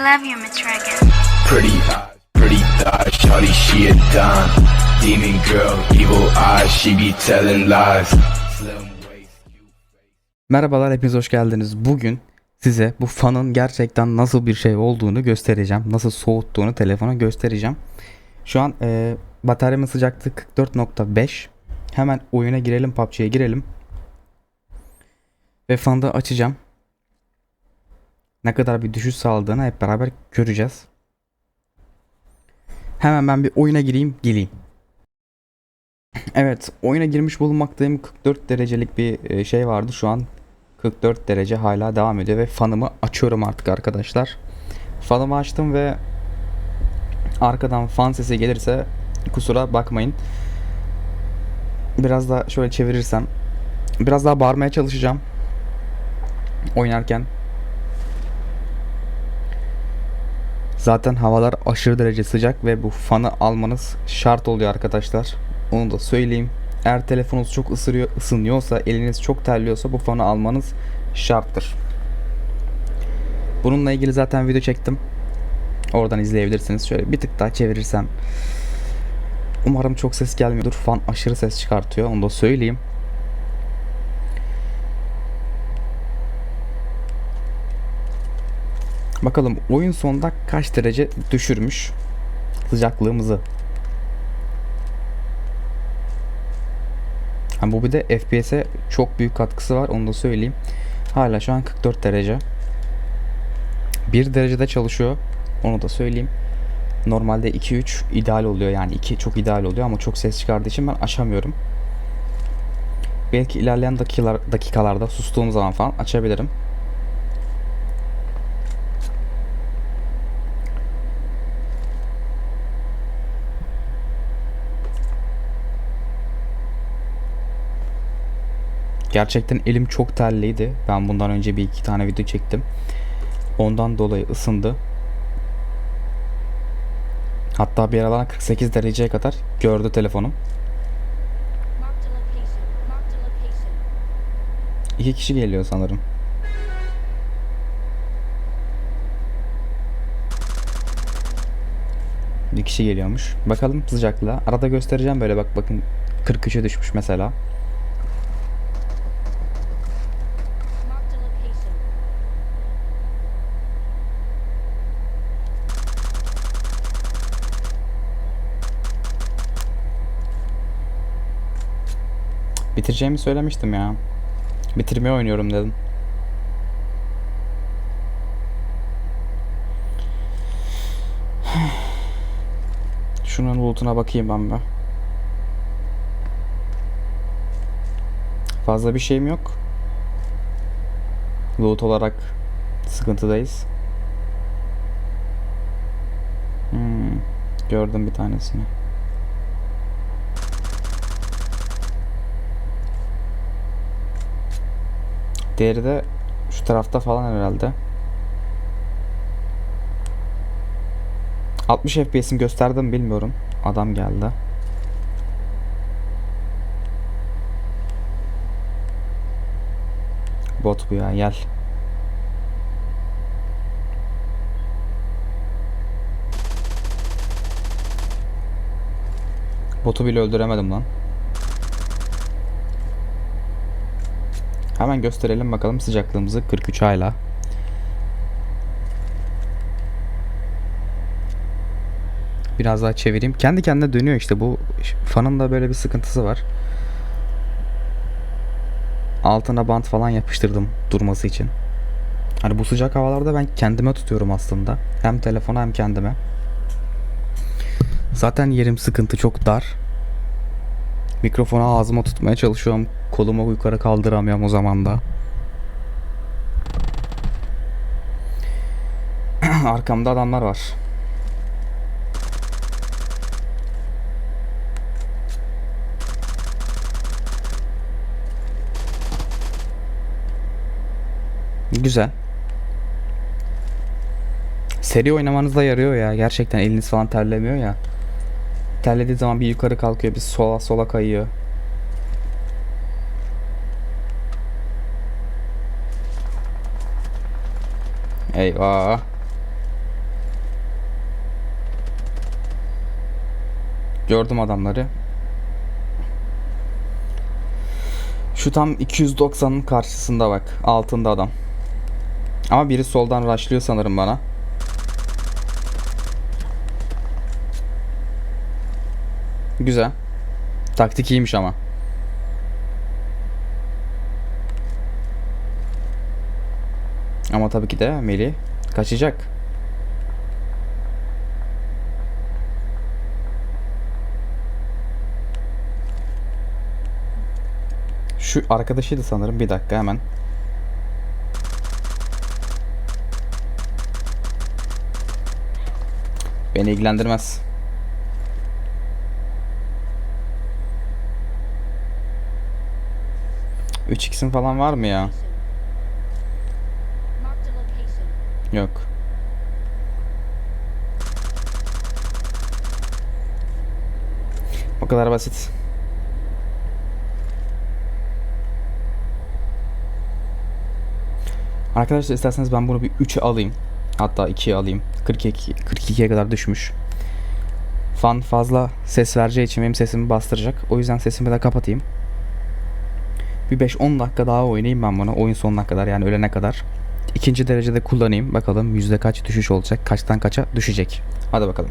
love you, Miss Reagan. Pretty eyes, pretty thighs, shawty she a dime. Demon girl, evil eyes, she be telling lies. Slim waist, you Merhabalar hepiniz hoş geldiniz. Bugün size bu fanın gerçekten nasıl bir şey olduğunu göstereceğim. Nasıl soğuttuğunu telefona göstereceğim. Şu an e, bataryamın sıcaklığı 44.5. Hemen oyuna girelim PUBG'ye girelim. Ve fanı da açacağım. Ne kadar bir düşüş sağladığını hep beraber göreceğiz. Hemen ben bir oyuna gireyim geleyim. Evet oyuna girmiş bulunmaktayım. 44 derecelik bir e, şey vardı. Şu an 44 derece hala devam ediyor ve fanımı açıyorum artık arkadaşlar. Fanımı açtım ve arkadan fan sesi gelirse kusura bakmayın. Biraz da şöyle çevirirsem biraz daha bağırmaya çalışacağım oynarken. Zaten havalar aşırı derece sıcak ve bu fanı almanız şart oluyor arkadaşlar. Onu da söyleyeyim. Eğer telefonunuz çok ısırıyor, ısınıyorsa, eliniz çok terliyorsa bu fanı almanız şarttır. Bununla ilgili zaten video çektim. Oradan izleyebilirsiniz. Şöyle bir tık daha çevirirsem. Umarım çok ses gelmiyordur. Fan aşırı ses çıkartıyor. Onu da söyleyeyim. Bakalım oyun sonunda kaç derece düşürmüş sıcaklığımızı. Ha, bu bir de FPS'e çok büyük katkısı var onu da söyleyeyim. Hala şu an 44 derece. 1 derecede çalışıyor. Onu da söyleyeyim. Normalde 2-3 ideal oluyor yani 2 çok ideal oluyor ama çok ses çıkardığı için ben açamıyorum. Belki ilerleyen dakikalar, dakikalarda sustuğum zaman falan açabilirim. Gerçekten elim çok terliydi. Ben bundan önce bir iki tane video çektim. Ondan dolayı ısındı. Hatta bir aralar 48 dereceye kadar gördü telefonum. İki kişi geliyor sanırım. Bir kişi geliyormuş. Bakalım sıcaklığa. Arada göstereceğim böyle bak bakın 43'e düşmüş mesela. Bitireceğimi söylemiştim ya. Bitirmeye oynuyorum dedim. Şunun lootuna bakayım ben bir. Fazla bir şeyim yok. Loot olarak sıkıntıdayız. Hmm, gördüm bir tanesini. Diğeri de şu tarafta falan herhalde. 60 FPS'im gösterdim bilmiyorum. Adam geldi. Bot bu ya gel. Botu bile öldüremedim lan. Hemen gösterelim bakalım sıcaklığımızı 43 hala. Biraz daha çevireyim. Kendi kendine dönüyor işte bu fanın da böyle bir sıkıntısı var. Altına bant falan yapıştırdım durması için. Hani bu sıcak havalarda ben kendime tutuyorum aslında. Hem telefona hem kendime. Zaten yerim sıkıntı çok dar. Mikrofonu ağzıma tutmaya çalışıyorum. Kolumu yukarı kaldıramıyorum o zaman da. Arkamda adamlar var. Güzel. Seri oynamanız da yarıyor ya. Gerçekten eliniz falan terlemiyor ya. Terlediği zaman bir yukarı kalkıyor, bir sola sola kayıyor. Eyvah. Gördüm adamları. Şu tam 290'ın karşısında bak. Altında adam. Ama biri soldan raşlıyor sanırım bana. Güzel. Taktik iyiymiş ama. Ama tabii ki de Melih kaçacak. Şu arkadaşıydı sanırım. Bir dakika hemen. Beni ilgilendirmez. Üç x'in falan var mı ya? Yok. O kadar basit. Arkadaşlar isterseniz ben bunu bir 3'e alayım. Hatta 2'ye alayım. 42 42'ye kadar düşmüş. Fan fazla ses vereceği için benim sesimi bastıracak. O yüzden sesimi de kapatayım. Bir 5-10 dakika daha oynayayım ben bunu. Oyun sonuna kadar yani ölene kadar. İkinci derecede kullanayım. Bakalım yüzde kaç düşüş olacak. Kaçtan kaça düşecek. Hadi bakalım.